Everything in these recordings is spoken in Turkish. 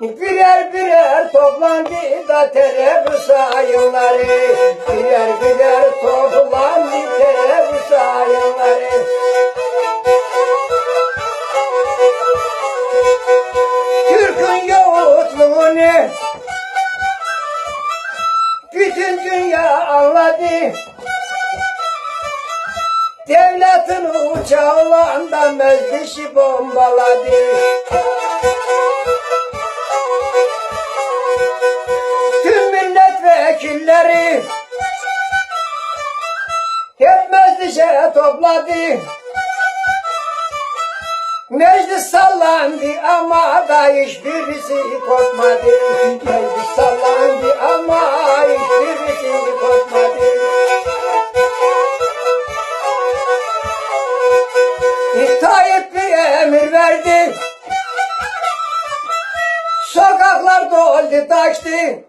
Birer birer toplandı da terörist ayınları Birer birer toplandı terörist ayınları Türk'ün yoğurtluğunu bütün dünya anladı. Devletin uçağında meclisi bombaladı. Milletvekilleri hep meclise topladı. Meclis sallandı ama da hiçbirisi korkmadı. Meclis sallandı ama hiçbirisi korkmadı. Tayyip bir emir verdi. Sokaklar doldu taştı.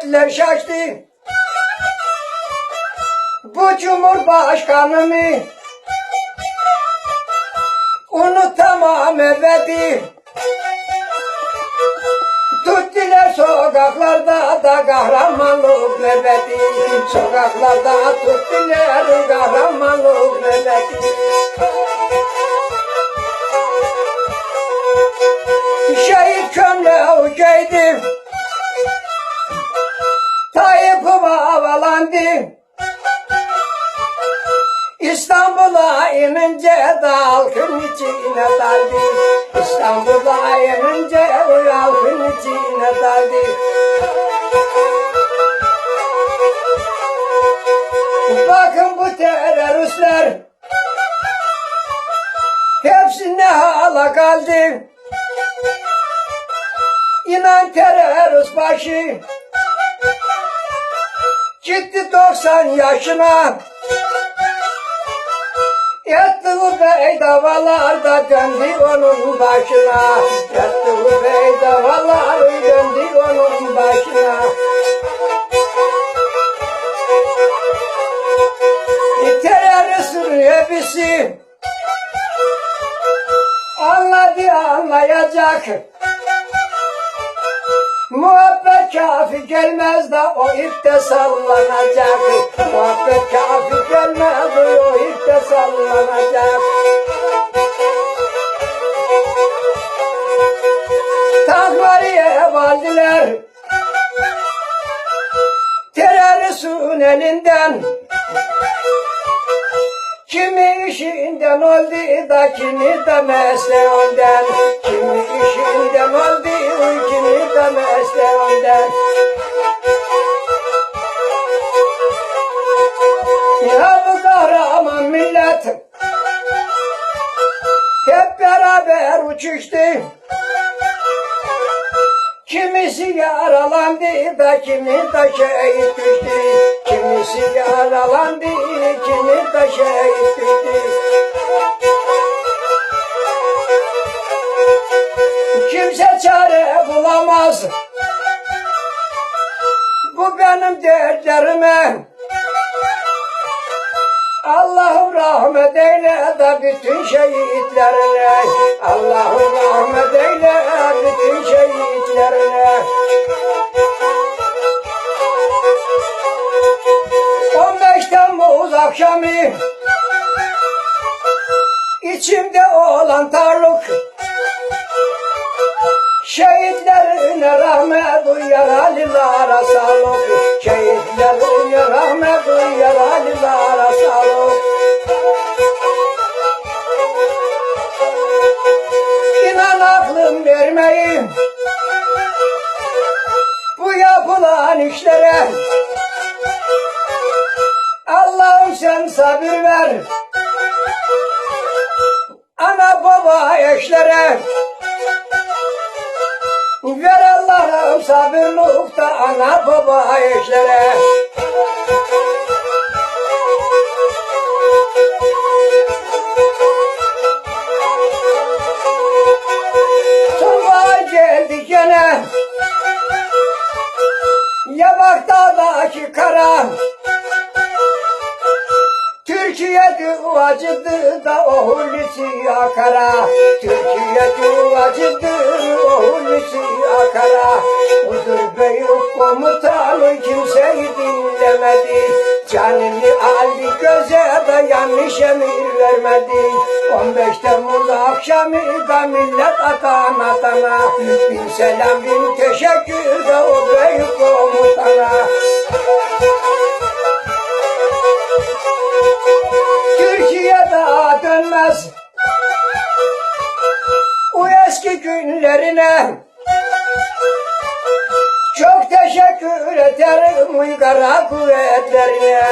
Devletler şaştı. Bu cumhurbaşkanı mı? Unutamam ebedi. Tuttular sokaklarda da kahramanlık nöbeti. Sokaklarda tuttular kahramanlık nöbeti. Şehit kömle uçaydı. Havalandı. İstanbul'a inince de halkın içine daldı. İstanbul'a inince o halkın içine daldı. Bakın bu teröristler hepsi ne hala kaldı. İnan terörist başı gitti 90 yaşına. Yattığı beydavalarda döndü onun başına. Yattığı beydavalar döndü onun başına. Teröristin hepsi anladı anlayacak. Muhabbet kafi gelmez de o ipte sallanacak. Muhabbet kafi gelmez de o ipte sallanacak. Tankları valdiler. Teröristin elinden. Kimi işinden oldu da kimi de mesleğinden Kimi işinden oldu kimi de mesleğinden şehit düştü. Kimisi yaralandı, kimi şehit düştü. Kimse çare bulamaz. Bu benim dertlerime. Allah'ım rahmet eyle de bütün şehitlerine. Allah'ım rahmet eyle bütün şehitlerine. Temmuz akşamı. İçimde olan tarlık Şehitlerine rahmet duyar yaralılara sağlık. Şehitlerine rahmet duyar sağlık. İnan aklım vermeyin. Bu yapılan işlere sabır ver. Ana baba eşlere. Ver Allah'ım sabırlıkta ana baba eşlere. Turba geldi gene. Yabak dağdaki kara Türkiye duacıdır da o hulusi akara. Türkiye duacıdır o hulusi akara. Budur büyük komutanı kimseyi dinlemedi. Canını aldı göze da yanlış emir vermedi. 15 Temmuz akşamı da millet atan atana. Bin selam bin teşekkür de o büyük komutana günlerine çok teşekkür ederim Uygara kuvvetlerine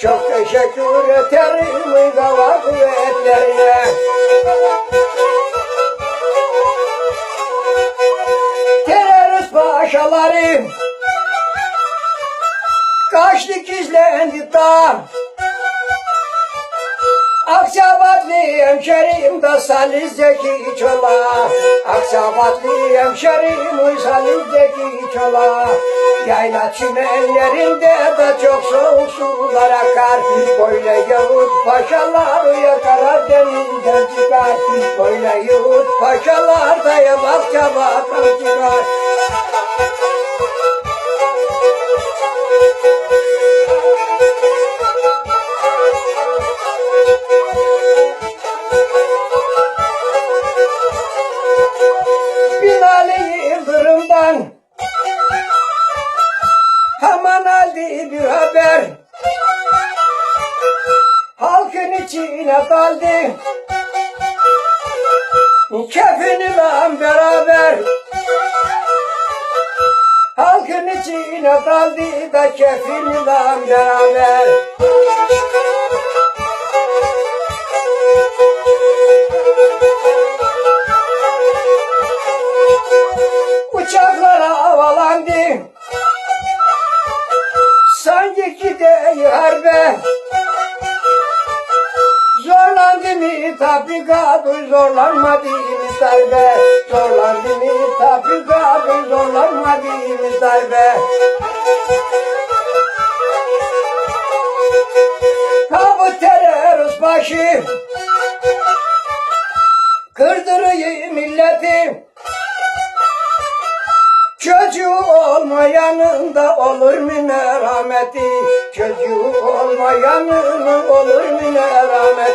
Çok teşekkür ederim Uygara kuvvetlerine Terörist paşaları Kaçtı gizlendi dağ hemşerim da Salih Zeki Çola Aksabatlı hemşerim Salih Zeki Çola Yayla çimenlerinde de çok soğuk sular akar. Böyle Yahut paşalar ya Karadeniz'den çıkar. Böyle Yahut paşalar da ya Bakçabat'tan çıkar içine daldı Kefiniyle beraber Halkın içine daldı da kefiniyle beraber. Uçaklara havalandı. Sanki gideyi harbe mı tabikat zorlanmadı mı darbe Zorlandı mı? Tabikat zorlanmadı mı darbe Ha bu terörist başı Kırdırıyı milleti. Çocuğu olmayanın da olur mu merhameti? Çocuğu olmayanın olur mu merhameti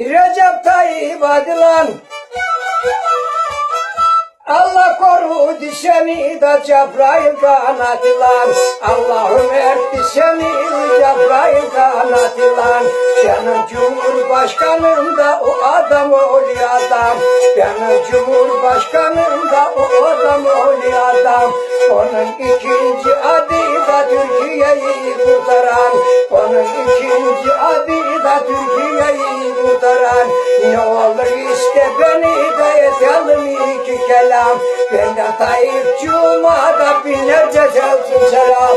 Recep Tayyip adılan Allah korudu seni de Cebrail kanatılan Allah'ım erdi seni Cebrail kanatılan Senin Cumhurbaşkanın da o adam oluyor adam. Benim Cumhurbaşkanım da o adam oluyor adam. Onun ikinci adı da Türkiye'yi kurtaran. Onun ikinci adı da Türkiye'yi kurtaran. Ne olur iste beni de edelim selam Ben de tayıp cumada binlerce cevap selam